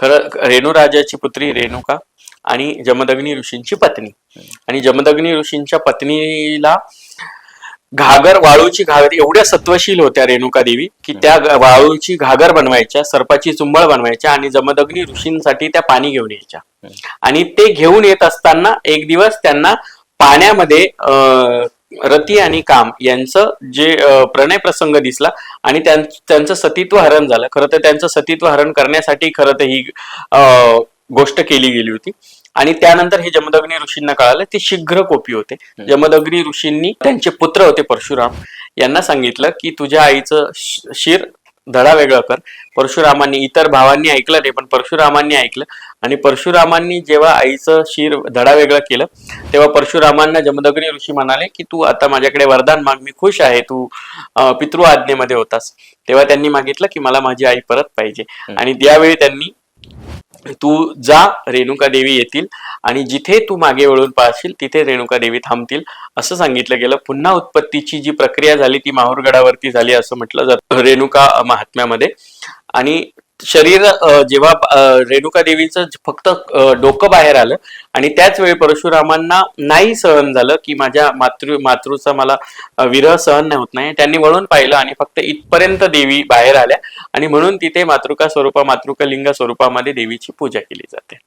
खरं रेणुराजाची पुत्री रेणुका आणि जमदग्नी ऋषींची पत्नी. आणि जमदग्नी ऋषींच्या पत्नीला घागर वाळूची घागर एवढ्या सत्वशील होत्या रेणुका देवी की त्या वाळूची घागर बनवायच्या सर्पाची चुंबळ बनवायच्या आणि जमदग्नी ऋषींसाठी त्या पाणी घेऊन यायच्या. आणि ते घेऊन येत असताना एक दिवस त्यांना पाण्यामध्ये अं, रती आणि काम यांचं जे प्रणय प्रसंग दिसला आणि त्यां- त्यांचं सतीत्व हरण झालं. खरं तर त्यांचं सतीत्व हरण करण्यासाठी खरं तर ही अं, गोष्ट केली गेली होती. आणि त्यानंतर हे जमदग्नी ऋषींना कळालं ते शीघ्र कोपी होते. जमदग्नी ऋषींनी त्यांचे पुत्र होते परशुराम. यांना सांगितलं की तुझ्या आईचं शिर धडा वेगळं कर. परशुरामांनी इतर भावांनी ऐकलं नाही पण परशुरामांनी ऐकलं. आणि परशुरामांनी जेव्हा आईचं शिर धडा वेगळं केलं तेव्हा परशुरामांना जमदग्नी ऋषी म्हणाले की तू आता माझ्याकडे वरदान माग मी खुश आहे तू पितृ आज्ञेमध्ये होतास. तेव्हा त्यांनी मागितलं की मला माझी आई परत पाहिजे. आणि त्यावेळी त्यांनी तू जा रेणुका देवी येतील आणि जिथे तू मागे वळून पाहशील तिथे रेणुका देवी थांबतील. असं सांगितलं गेलं. पुन्हा उत्पत्तीची जी प्रक्रिया झाली ती माहूरगडावरती झाली असं म्हटलं जातं. रेणुका महात्म्यामध्ये. आणि शरीर जेव्हा रेणुका देवीचं फक्त डोकं बाहेर आलं आणि त्याच वेळी परशुरामांना नाही सहन झालं की माझ्या मातृ मातृचा मला विरह सहन नाही होत नाही. त्यांनी वळून पाहिलं आणि फक्त इथपर्यंत देवी बाहेर आल्या आणि म्हणून तिथे मातृका स्वरूपा मातृका लिंग स्वरूपामध्ये देवीची पूजा केली जाते.